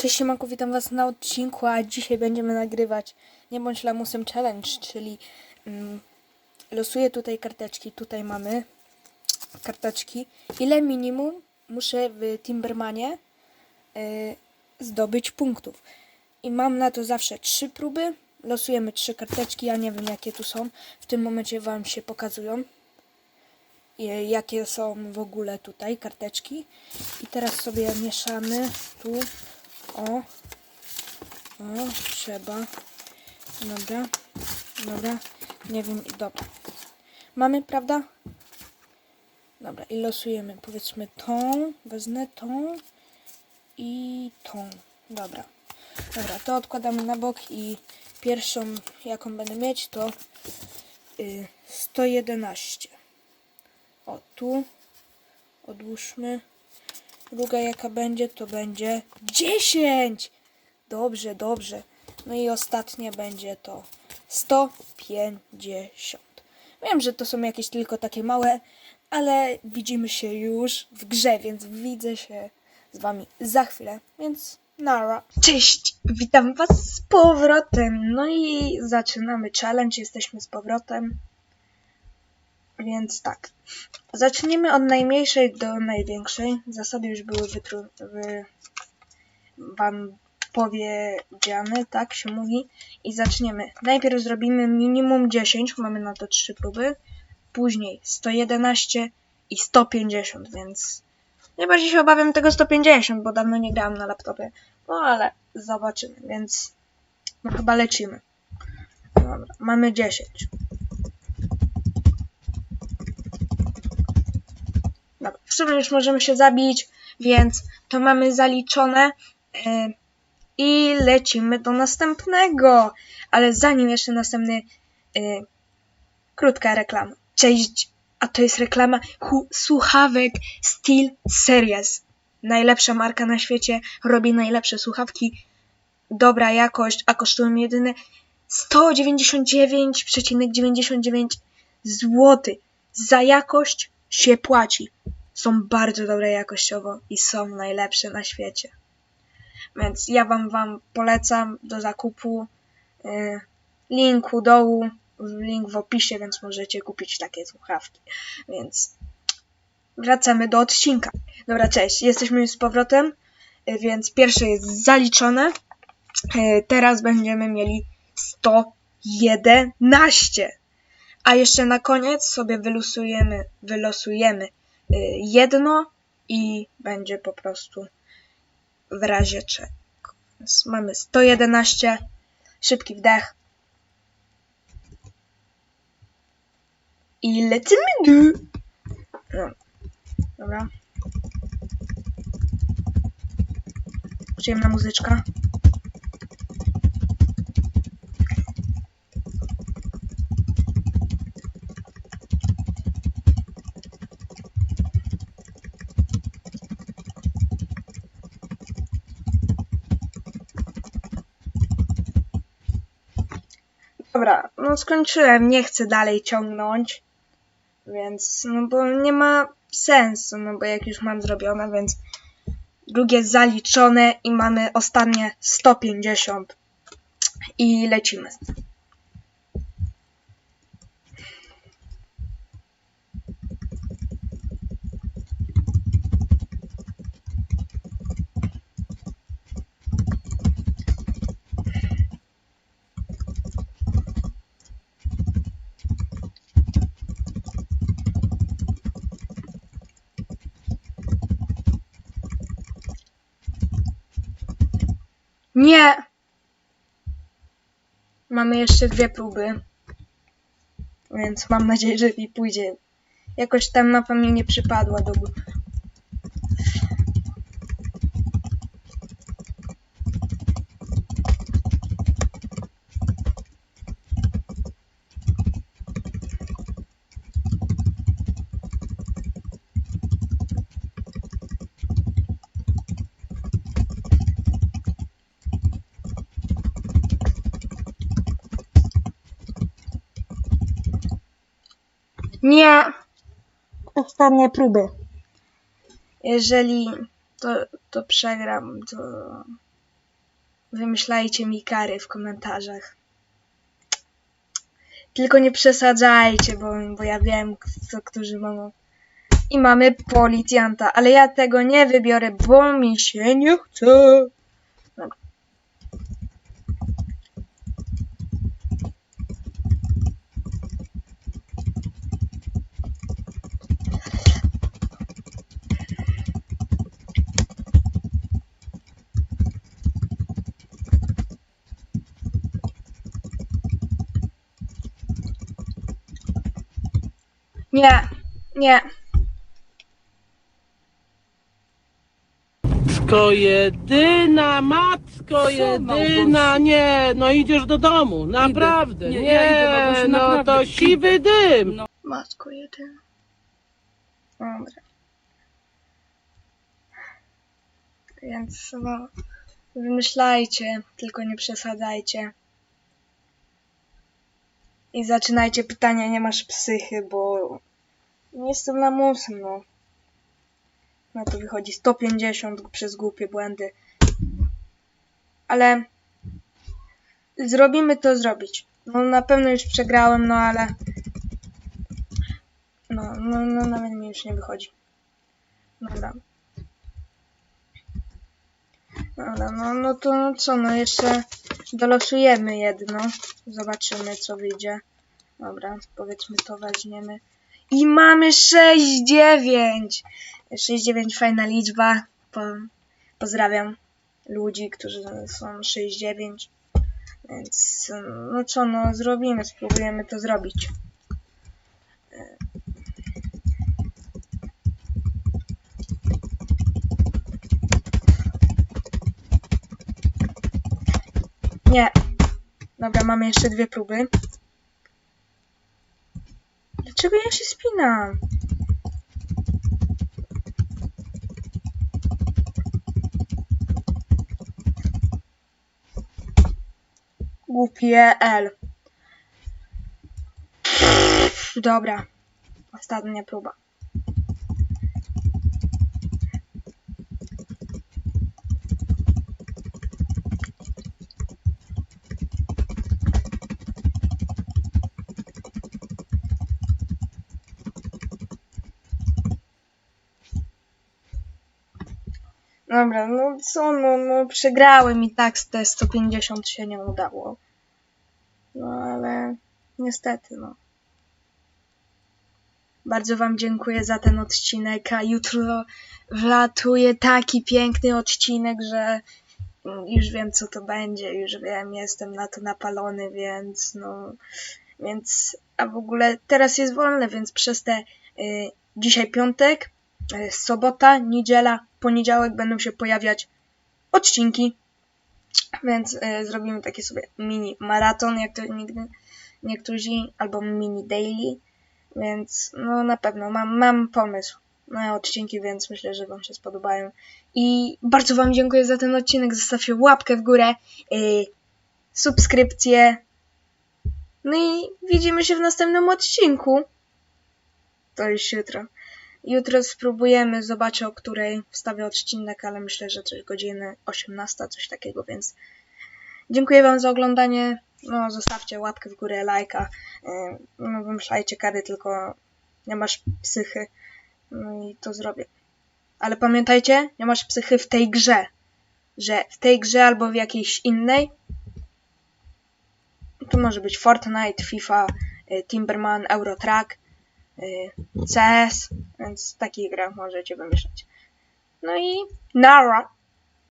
Cześć siemanko, witam was na odcinku, a dzisiaj będziemy nagrywać Nie bądź lamusem challenge, czyli mm, losuję tutaj karteczki, tutaj mamy karteczki. Ile minimum muszę w Timbermanie y, zdobyć punktów? I mam na to zawsze trzy próby, losujemy trzy karteczki, ja nie wiem jakie tu są, w tym momencie wam się pokazują. i Jakie są w ogóle tutaj karteczki. I teraz sobie mieszamy tu o. O, trzeba. Dobra. Dobra. Nie wiem, dobra. Mamy, prawda? Dobra, i losujemy. Powiedzmy tą, wezmę tą i tą. Dobra. Dobra, to odkładamy na bok i pierwszą, jaką będę mieć, to y, 111. O, tu odłóżmy. Druga jaka będzie, to będzie 10! Dobrze, dobrze. No i ostatnia będzie to 150. Wiem, że to są jakieś tylko takie małe, ale widzimy się już w grze, więc widzę się z wami za chwilę, więc nara. Cześć, witam was z powrotem. No i zaczynamy challenge, jesteśmy z powrotem. Więc tak. Zaczniemy od najmniejszej do największej. Zasady już były wytru... wy... wam powiedziane, tak się mówi. I zaczniemy. Najpierw zrobimy minimum 10, mamy na to 3 próby. Później 111 i 150, więc najbardziej się obawiam tego 150, bo dawno nie grałam na laptopie. No ale zobaczymy, więc no chyba lecimy. Dobra, mamy 10. Sumie już możemy się zabić, więc to mamy zaliczone. e, I lecimy do następnego. Ale zanim jeszcze następny, e, krótka reklama. Cześć, a to jest reklama słuchawek Steel Series. Najlepsza marka na świecie, robi najlepsze słuchawki. Dobra jakość, a kosztują jedyne 199,99 zł. Za jakość się płaci są bardzo dobre jakościowo i są najlepsze na świecie. Więc ja wam, wam polecam do zakupu. Yy, link u dołu, link w opisie, więc możecie kupić takie słuchawki. Więc wracamy do odcinka. Dobra, cześć, jesteśmy już z powrotem, yy, więc pierwsze jest zaliczone. Yy, teraz będziemy mieli 111. A jeszcze na koniec sobie wylosujemy, wylosujemy y, jedno i będzie po prostu w razie czego. Więc mamy 111, szybki wdech. I lecimy du. No. Dobra. Przyjemna muzyczka. Dobra, no skończyłem, nie chcę dalej ciągnąć, więc, no bo nie ma sensu, no bo jak już mam zrobione, więc drugie zaliczone i mamy ostatnie 150 i lecimy. Nie! Mamy jeszcze dwie próby. Więc mam nadzieję, że mi pójdzie. Jakoś tam mapa mi nie przypadła do Nie! Ostatnie próby. Jeżeli to, to przegram, to Wymyślajcie mi kary w komentarzach. Tylko nie przesadzajcie, bo, bo ja wiem, kto, którzy mogą. I mamy policjanta, ale ja tego nie wybiorę, bo mi się nie chce. Nie, nie. Matko jedyna, matko jedyna, nie, no idziesz do domu, naprawdę, Nie, nie, ja idę, Bogusiu, no naprawdę. to siwy dym. No. Matko jedyna. Dobra. Więc no, wymyślajcie, tylko nie przesadzajcie. I zaczynajcie pytania, nie masz psychy, bo nie jestem lamusem, no. No to wychodzi 150 przez głupie błędy. Ale zrobimy to zrobić. No na pewno już przegrałem, no ale no, no, no nawet mi już nie wychodzi. Dobra. Dobra, no, no to no co, no jeszcze dolosujemy jedno. Zobaczymy co wyjdzie. Dobra, powiedzmy to weźmiemy. I mamy 6-9! 6-9 fajna liczba. Po, pozdrawiam ludzi, którzy są 6-9. Więc no co, no zrobimy, spróbujemy to zrobić. Nie. Dobra, mamy jeszcze dwie próby. Dlaczego ja się spinam? Głupie L. Dobra. Ostatnia próba. Dobra, no co, no, no przegrałem i tak te 150 się nie udało. No ale niestety, no. Bardzo Wam dziękuję za ten odcinek, a jutro wlatuje taki piękny odcinek, że już wiem co to będzie, już wiem, jestem na to napalony, więc no, więc, a w ogóle teraz jest wolne, więc przez te, y, dzisiaj piątek, sobota, niedziela, poniedziałek będą się pojawiać odcinki, więc y, zrobimy taki sobie mini maraton, jak to nigdy niektórzy, albo mini daily, więc no na pewno mam, mam pomysł na odcinki, więc myślę, że Wam się spodobają. I bardzo Wam dziękuję za ten odcinek. Zostawcie łapkę w górę, yy, subskrypcję. No i widzimy się w następnym odcinku. To już jutro. Jutro spróbujemy, zobaczę o której wstawię odcinek, ale myślę, że coś godziny 18, coś takiego, więc dziękuję Wam za oglądanie. No, zostawcie łapkę w górę, lajka. Yy, No, wymyślajcie kary, tylko nie masz psychy. No i to zrobię. Ale pamiętajcie, nie masz psychy w tej grze. Że w tej grze albo w jakiejś innej. To może być Fortnite, FIFA, y, Timberman, Eurotrack, CS, więc takich grach możecie wymyślać. No i nara!